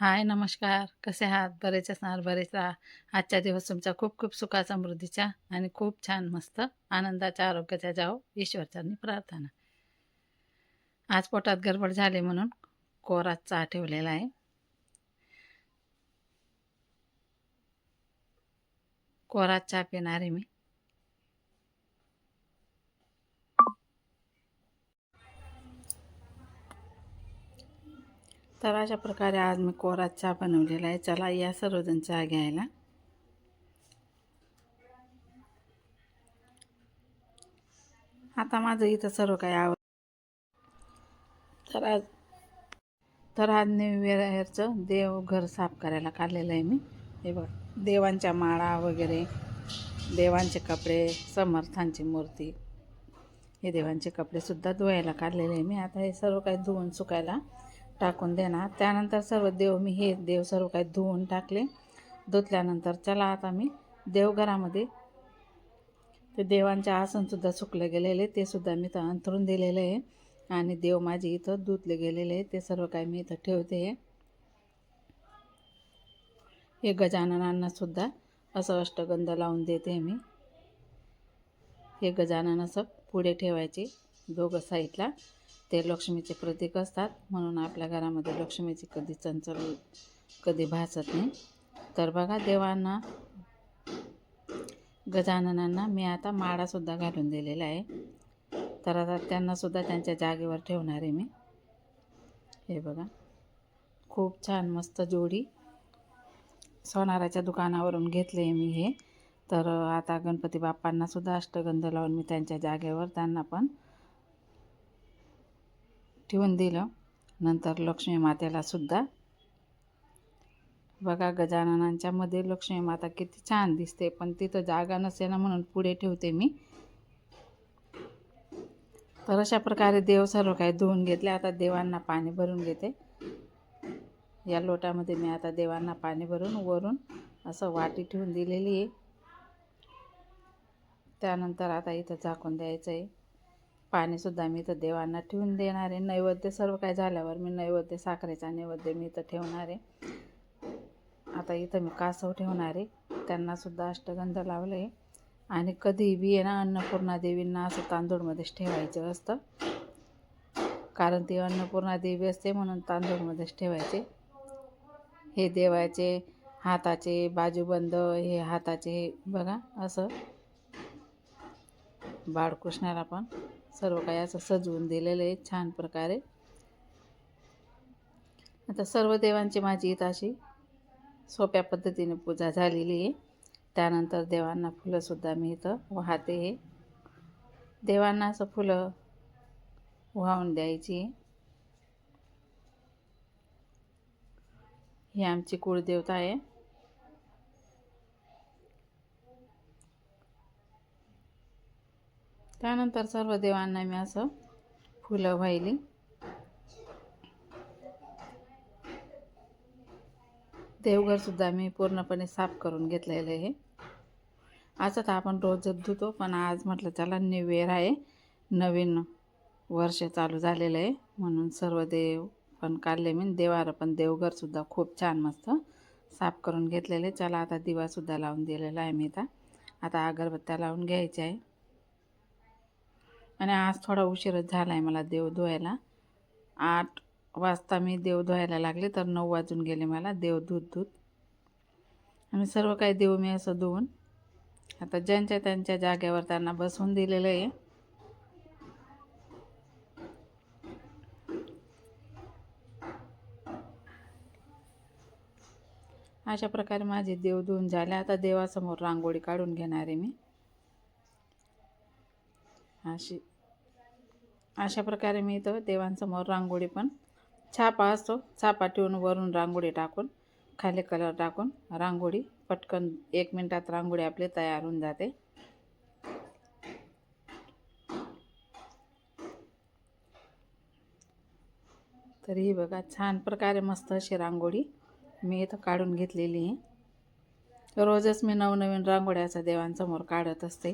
हाय नमस्कार. कसे आहात? बरेच असणार बरेच राहा आजचा दिवस तुमचा खूप खूप सुखा समृद्धीचा आणि खूप छान मस्त आनंदाच्या आरोग्याच्या जाओ ईश्वरचरणी प्रार्थना. आज पोटात गडबड झाली म्हणून कोरा चहा ठेवलेला आहे. कोरा चहा पिणार आहे मी. तर अशा प्रकारे आज मी कोरा चहा बनवलेला आहे. चला या सर्वजण चहा घ्यायला आता माझं इथं सर्व काही आव तर आज तर आज न्यू इयरचं देव घर साफ करायला काढलेलं आहे मी. हे बघ देवांच्या माळा वगैरे देवांचे कपडे समर्थांची मूर्ती हे देवांचे कपडेसुद्धा धुवायला काढलेले आहे मी. आता हे सर्व काही धुवून सुकायला टाकून देणार. त्यानंतर सर्व देव मी हे देव सर्व काही धुवून टाकले. धुतल्यानंतर चला आता मी देवघरामध्ये. ते देवांचे आसनसुद्धा सुकले गेलेले ते सुद्धा मी तर अंथरून दिलेले आहे. आणि देव माझे इथं धुतले गेलेले आहे ते सर्व काही मी इथं ठेवते आहे. हे गजाननांनासुद्धा असं अष्टगंध लावून देते मी. हे गजानन असं पुढे ठेवायचे दोघं साईडला. ते लक्ष्मीचे प्रतीक असतात. म्हणून आपल्या घरामध्ये लक्ष्मीची कधी चंचल कधी भासत नाही. तर बघा देवांना गजाननांना मी आता माळासुद्धा घालून दिलेला आहे. तर आता त्यांनासुद्धा त्यांच्या जागेवर ठेवणार आहे मी. हे बघा खूप छान मस्त जोडी सोनाराच्या दुकानावरून घेतले मी हे. तर आता गणपती बाप्पांनासुद्धा अष्टगंध लावून मी त्यांच्या जागेवर त्यांना पण ठेवून दिलं. नंतर लक्ष्मी मातेला सुद्धा. बघा गजाननांच्या मध्ये लक्ष्मी माता किती छान दिसते पण तिथं जागा नसे ना म्हणून पुढे ठेवते मी. तर अशा प्रकारे देव सर्व काही धुवून घेतले. आता देवांना पाणी भरून घेते. या लोटामध्ये मी आता देवांना पाणी भरून वरून असं वाटी ठेवून दिलेली आहे. त्यानंतर आता इथं झाकून द्यायचं आहे पाणीसुद्धा मी इथं देवांना ठेवून देणार आहे. नैवेद्य सर्व काय झाल्यावर मी नैवेद्य साखरेचा नैवेद्य मी इथं ठेवणार आहे. आता इथं मी कासव ठेवणार आहे. त्यांनासुद्धा अष्टगंध लावलं आहे आणि कधी बी आहे ना अन्नपूर्णा देवींना असं तांदूळमध्येच ठेवायचं असतं. कारण ती अन्नपूर्णा देवी असते म्हणून तांदूळमध्येच ठेवायचे. हे देवाचे हाताचे बाजूबंद हे हाताचे बघा असं. बाळकृष्णाला पण. सर्व काही असं सजवून दिलेलं आहे छान प्रकारे. आता सर्व देवांची माझी इथं अशी सोप्या पद्धतीने पूजा झालेली आहे. त्यानंतर देवांना फुलंसुद्धा मी इथं वाहते हे देवांना असं फुलं वाहून द्यायची ही आमची कुळदेवता आहे. त्यानंतर सर्व देवांना मी असं फुलं वाहिली. देवघरसुद्धा मी पूर्णपणे साफ करून घेतलेलं आहे. असं तर आपण रोजच धुतो पण आज म्हटलं चला न्यू इयर आहे. नवीन वर्ष चालू झालेलं आहे म्हणून सर्व देव पण काढले मी. देवारं पण देवघरसुद्धा खूप छान मस्त साफ करून घेतलेले चला आता दिवासुद्धा लावून दिलेला आहे मी आता आता अगरबत्त्या लावून घ्यायच्या आहे. आणि आज थोडा उशीरच झाला आहे मला देव धुवायला. आठ वाजता मी देव धुवायला लागले तर नऊ वाजून गेले मला देव धूत धुत. आणि सर्व काही देव मी असं धुवून आता ज्यांच्या त्यांच्या जागेवर त्यांना बसवून दिलेलं आहे. अशा प्रकारे माझे देव धुवून झाले. आता देवासमोर रांगोळी काढून घेणार आहे मी. अशी. अशा प्रकारे मी इथं देवांसमोर रांगोळी पण छापा असतो. छापा ठेवून वरून रांगोळी टाकून खाली कलर टाकून रांगोळी पटकन एक मिनटात रांगोळी आपली तयार होऊन जाते. तर ही बघा छान प्रकारे मस्त अशी रांगोळी मी इथं काढून घेतलेली आहे. रोजच मी नवनवीन रांगोळ्याचा देवांसमोर काढत असते.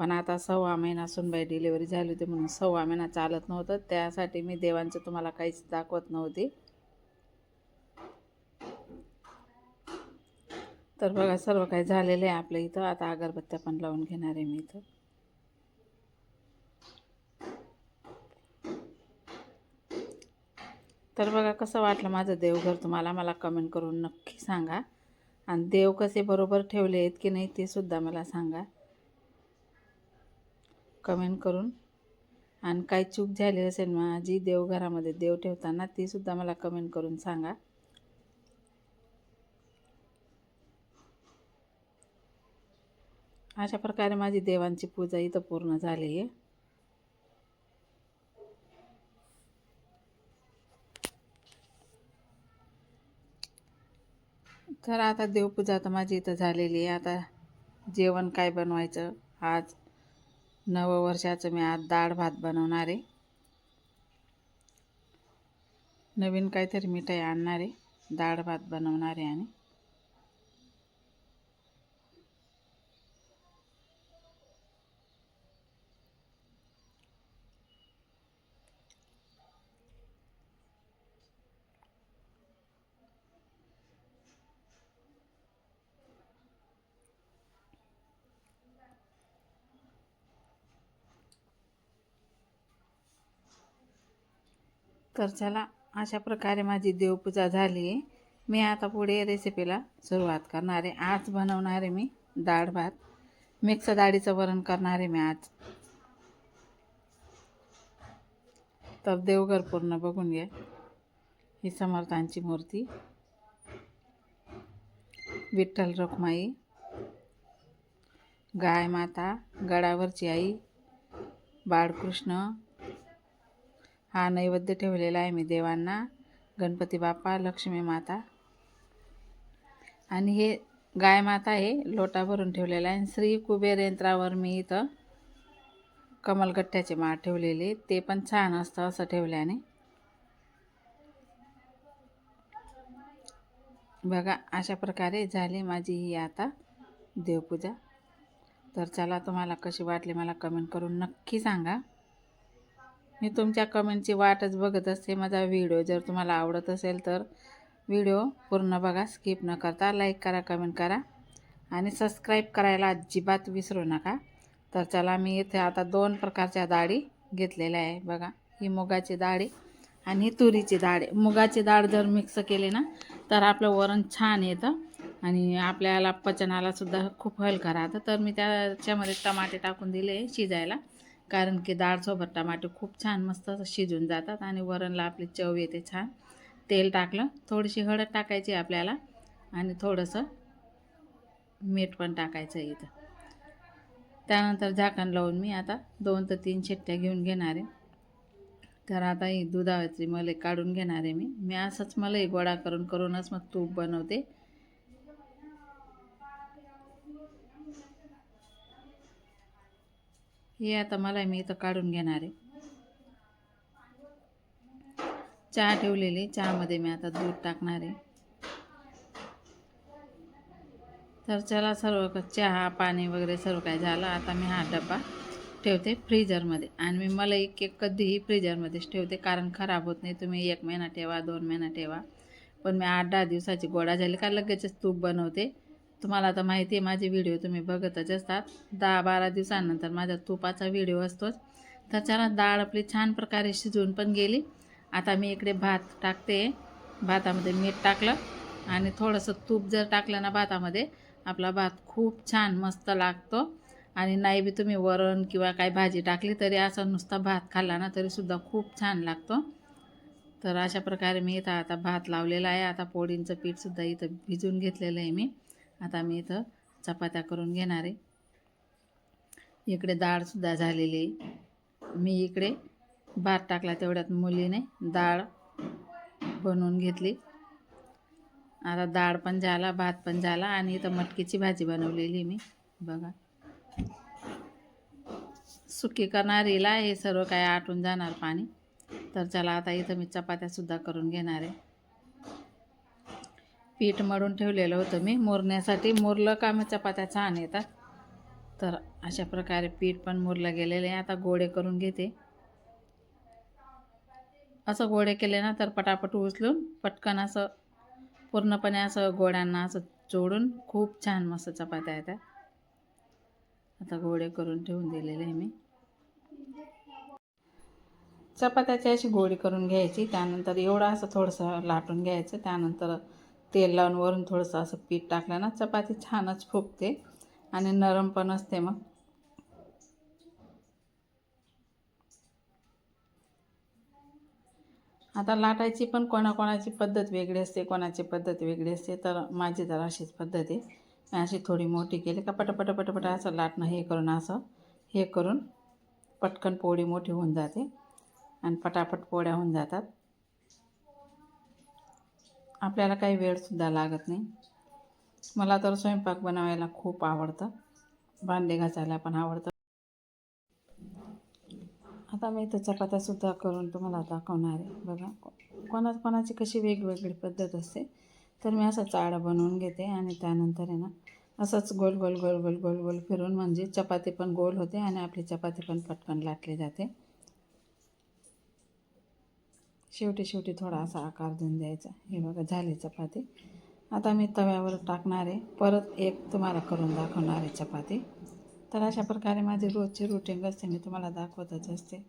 पण आता सव्वा महिना सुनबाई डिलेवरी झाली होती म्हणून सव्वा महिना चालत नव्हतं. त्यासाठी मी देवांचं तुम्हाला काहीच दाखवत नव्हते. तर बघा सर्व काही झालेलं आहे आपल्या इथं. आता अगरबत्त्या पण लावून घेणार आहे मी इथं. तर बघा कसं वाटलं माझं देवघर तुम्हाला? मला कमेंट करून नक्की सांगा. आणि देव कसे बरोबर ठेवले आहेत की नाही ते सुद्धा मला सांगा. कमेंट करून. आणि काही चूक झाली असेल माझी देवघरामध्ये देव ठेवताना ती सुद्धा मला कमेंट करून सांगा. अशा प्रकारे माझी देवांची पूजा इथं पूर्ण झाली आहे तर आता देवपूजा तर माझी इथं झालेली आहे. आता जेवण काय बनवायचं? आज नववर्षाचं मी आज डाळ भात बनवणार आहे. नवीन काहीतरी मिठाई आणणार आहे. डाळ भात बनवणार आहे आणि तर चला अशा प्रकारे माझी देवपूजा झाली. आहे मी आता पुढे रेसिपीला सुरुवात करणार आहे. आज बनवणार आहे मी डाळ भात. मिक्स डाळीचं वरण करणार आहे मी आज. तर देवघर पूर्ण बघून घ्या. ही समर्थांची मूर्ती. विठ्ठल रखमाई गाय माता गडावरची आई बाळकृष्ण हा नैवेद्य ठेवलेला आहे मी देवांना गणपती बाप्पा लक्ष्मी माता. आणि हे गाय माता हे लोटा भरून ठेवलेला आहे. आणि श्री कुबेर यंत्रावर मी इथं कमलगट्ट्याचे माळ ठेवलेले ते पण छान असतं असं ठेवल्याने. बघा अशा प्रकारे झाली माझी ही आता देवपूजा. तर चला तुम्हाला कशी वाटली मला कमेंट करून नक्की सांगा. मी तुमच्या कमेंटची वाटच बघत असते. माझा व्हिडिओ जर तुम्हाला आवडत असेल तर व्हिडिओ पूर्ण बघा. स्किप न करता लाईक करा कमेंट करा आणि सबस्क्राईब करायला अजिबात विसरू नका. तर चला मी इथे आता दोन प्रकारच्या डाळी घेतलेल्या आहे बघा. ही मुगाची डाळी आणि ही तुरीची डाळ आहे मुगाची डाळ जर मिक्स केली ना तर आपलं वरण छान येतं आणि आपल्याला पचनालासुद्धा खूप हलका राहतं. तर मी त्याच्यामध्ये टमाटे टाकून दिले शिजायला. कारण की डाळसोबत टमाटे खूप छान मस्त शिजून जातात आणि वरणला आपली चव येते छान. तेल टाकलं थोडीशी हळद टाकायची आपल्याला आणि थोडंसं मीठ पण टाकायचं इथं. त्यानंतर झाकण लावून मी आता दोन ते तीन शिट्ट्या घेऊन घेणार आहे. तर आता ही दुधाची मलाई काढून घेणार आहे मी. मी असंच मलई गोळा करून करूनच मग तूप बनवते. हे आता मला मी इथं काढून घेणार आहे. चहा ठेवलेली चहामध्ये मी आता दूध टाकणार आहे. तर चला सर्व चहा पाणी वगैरे सर्व काय झालं आता मी हा डबा ठेवते फ्रीजरमध्ये. आणि मी मला एक एक कधीही फ्रीजरमध्येच ठेवते कारण खराब होत नाही. तुम्ही एक महिना ठेवा दोन महिना ठेवा. पण मी आठ दहा दिवसाची गोळा झाली का लगेचच तूप बनवते. तुम्हाला आता माहिती आहे माझे व्हिडिओ तुम्ही बघतच असतात. दहा बारा दिवसानंतर माझा तुपाचा व्हिडिओ असतोच तर चला डाळ आपली छान प्रकारे शिजवून पण गेली. आता मी इकडे भात टाकते. भातामध्ये मीठ टाकलं आणि थोडंसं तूप जर टाकलं ना भातामध्ये आपला भात खूप छान मस्त लागतो. आणि नाही बी तुम्ही वरण किंवा काही भाजी टाकली तरी असा नुसता भात खाल्ला ना तरीसुद्धा खूप छान लागतो. तर अशा प्रकारे मी इथं आता भात लावलेला आहे. आता पोळींचं पीठसुद्धा इथं भिजून घेतलेलं आहे मी. आता मी इथं चपात्या करून घेणार आहे. इकडे डाळसुद्धा झालेली आहे. मी इकडे भात टाकला तेवढ्यात मुलीने डाळ बनवून घेतली. आता डाळ पण झाला भात पण झाला आणि इथं मटकीची भाजी बनवलेली मी. बघा. सुकी करणारीला हे सर्व काय आटून जाणार पाणी. तर चला आता इथं मी चपात्यासुद्धा करून घेणार आहे. पीठ मळून ठेवलेलं होतं मी. मुरण्यासाठी मुरलं का मग चपात्या छान येतात. तर अशा प्रकारे पीठ पण मुरलं गेलेलं आहे. आता गोळे करून घेते. असं गोळे केले ना तर पटापट उचलून पटकन असं पूर्णपणे असं गोड्यांना असं जोडून खूप छान मस्त चपात्या येतात. आता गोळे करून ठेवून दिलेले आहे मी. चपात्याची अशी गोळी करून घ्यायची. त्यानंतर एवढं असं थोडंसं लाटून घ्यायचं. त्यानंतर तेल लावून वरून थोडंसं असं पीठ टाकलं ना चपाती छानच फुगते आणि नरम पण असते मग. आता लाटायची पण कोणाकोणाची पद्धत वेगळी असते कोणाची पद्धत वेगळी असते तर माझी तर अशीच पद्धत आहे. मी अशी थोडी मोठी केली का पटपट पटपट असं लाटणं हे करून असं हे करून पटकन पोळी मोठी होऊन जाते आणि पटापट पोळ्या होऊन जातात. आपल्याला काही वेळसुद्धा लागत नाही. मला तर स्वयंपाक बनवायला खूप आवडतं. भांडे घासायला पण आवडतं. आता मी इथं चपात्यासुद्धा करून तुम्हाला दाखवणार आहे. बघा कोणा कोणाची कशी वेगवेगळी पद्धत असते तर मी असं चाळा बनवून घेते आणि त्यानंतर आहे ना असंच गोल गोल गोल गोल गोल गोल फिरून म्हणजे चपाती पण गोल होते आणि आपली चपाती पण पटकन लाटली जाते. शेवटी शेवटी थोडा असा आकार देऊन द्यायचा. हे बघा झाली चपाती. आता मी तव्यावर टाकणार आहे. परत एक तुम्हाला करून दाखवणार आहे चपाती. तर अशा प्रकारे माझी रोजची रुटीन असते मी तुम्हाला दाखवतच असते.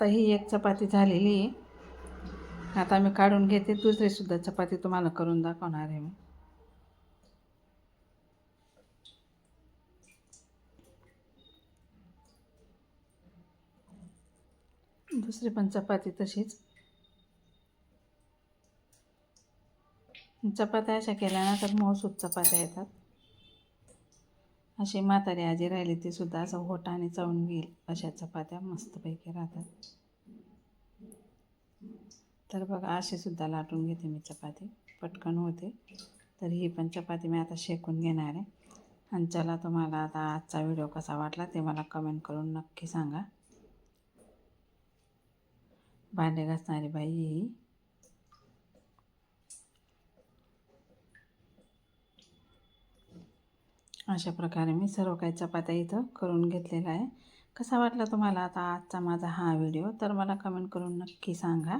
आता ही एक चपाती झालेली आहे. आता मी काढून घेते. दुसरीसुद्धा चपाती तुम्हाला करून दाखवणार आहे मी. दुसरी पण चपाती तशीच. चपात्या अशा केल्या ना तर मऊसूत चपात्या येतात. अशी म्हातारी आजी राहिली ती सुद्धा असं होटाने चावून घेईल अशा चपात्या मस्तपैकी राहतात. तर बघा अशी सुद्धा लाटून घेते मी चपाती. पटकन होते. तर ही पण चपाती मी आता शेकून घेणार आहे. आणि चला तुम्हाला आता आजचा व्हिडिओ कसा वाटला ते मला कमेंट करून नक्की सांगा. भांडे घासणारी बाई ही. अशा प्रकारे मी सर्व काही चपात्या इथं करून घेतलेला आहे. कसा वाटला तुम्हाला आता आजचा माझा हा व्हिडिओ? तर मला कमेंट करून नक्की सांगा.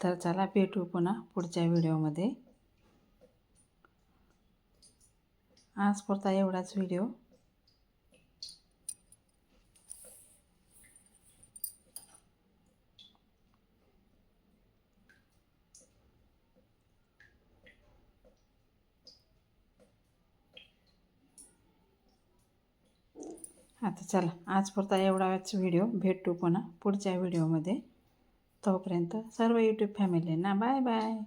तर चला भेटू पुन्हा पुढच्या व्हिडिओमध्ये. आज पुरता एवढाच व्हिडिओ. आता चला. आज पुरता एवढाच व्हिडिओ. भेटू पुन्हा पुढच्या व्हिडिओमध्ये. तोपर्यंत सर्व यूट्यूब फॅमिलींना बाय बाय